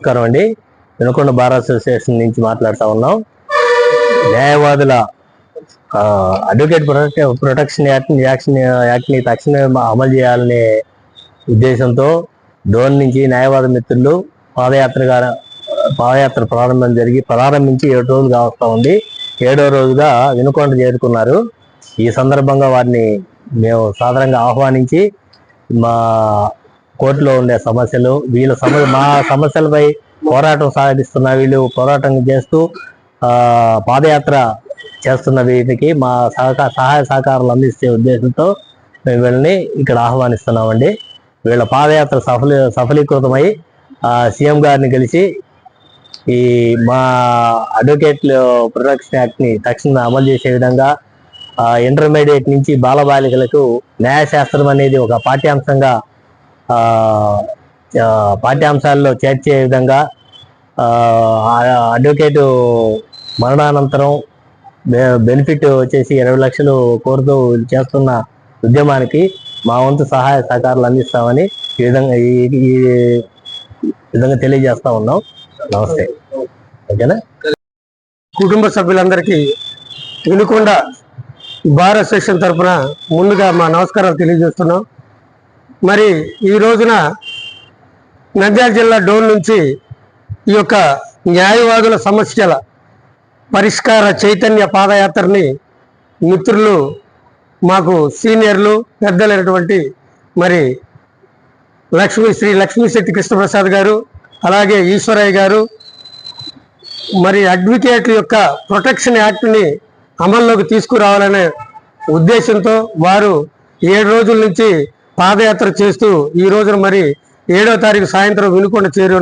నమస్కారం అండి. Vinukonda bar association నుంచి మాట్లాడుతూ ఉన్నాం. న్యాయవాదుల advocate protect protection act action యాక్ట్ని తక్షణమే అమలు చేయాలనే ఉద్దేశంతో డోన్ నుంచి న్యాయవాద మిత్రులు పాదయాత్రగా పాదయాత్ర ప్రారంభం జరిగి ప్రారంభించి ఏడు రోజులు వస్తూ ఉంది. ఏడో రోజుగా వినుకొండ చేరుకున్నారు. ఈ సందర్భంగా వారిని మేము సాధారణంగా ఆహ్వానించి మా కోర్టులో ఉండే సమస్యలు వీళ్ళ సమ మా సమస్యలపై పోరాటం సాగిస్తున్న వీళ్ళు పోరాటం చేస్తూ పాదయాత్ర చేస్తున్న వీటికి మా సహకార సహాయ సహకారాలు అందించే ఉద్దేశంతో మేము వీళ్ళని ఇక్కడ ఆహ్వానిస్తున్నామండి. వీళ్ళ పాదయాత్ర సఫల సఫలీకృతమై సీఎం గారిని కలిసి ఈ మా అడ్వకేట్లు ప్రొటెక్షన్ యాక్ట్ని తక్షణ అమలు చేసే విధంగా ఇంటర్మీడియట్ నుంచి బాలబాలికలకు న్యాయశాస్త్రం అనేది ఒక పాఠ్యాంశంగా పాఠ్యాంశాల్లో చేర్చే విధంగా అడ్వకేటు మరణానంతరం బె- బెనిఫిట్ వచ్చేసి ఇరవై లక్షలు కోరుతూ చేస్తున్న ఉద్యమానికి మా వంతు సహాయ సహకారాలు అందిస్తామని ఈ విధంగా ఈ విధంగా తెలియజేస్తా ఉన్నాం. నమస్తే. ఓకేనా? కుటుంబ సభ్యులందరికీ వినుకొండ భారత అసోసియేషన్ తరఫున ముందుగా మా నమస్కారాలు తెలియజేస్తున్నాం. మరి ఈ రోజున నంద్యాల జిల్లా డోన్ నుంచి ఈ యొక్క న్యాయవాదుల సమస్యల పరిష్కార చైతన్య పాదయాత్రని మిత్రులు మాకు సీనియర్లు పెద్దలైనటువంటి మరి లక్ష్మీ శ్రీ లక్ష్మీశెట్టి కృష్ణప్రసాద్ గారు అలాగే ఈశ్వరయ్య గారు మరి అడ్వకేట్ల యొక్క ప్రొటెక్షన్ యాక్ట్ని అమల్లోకి తీసుకురావాలనే ఉద్దేశంతో వారు ఏడు రోజుల నుంచి పాదయాత్ర చేస్తూ ఈ రోజున మరి ఏడో తారీఖు సాయంత్రం వినుకొండ చేరి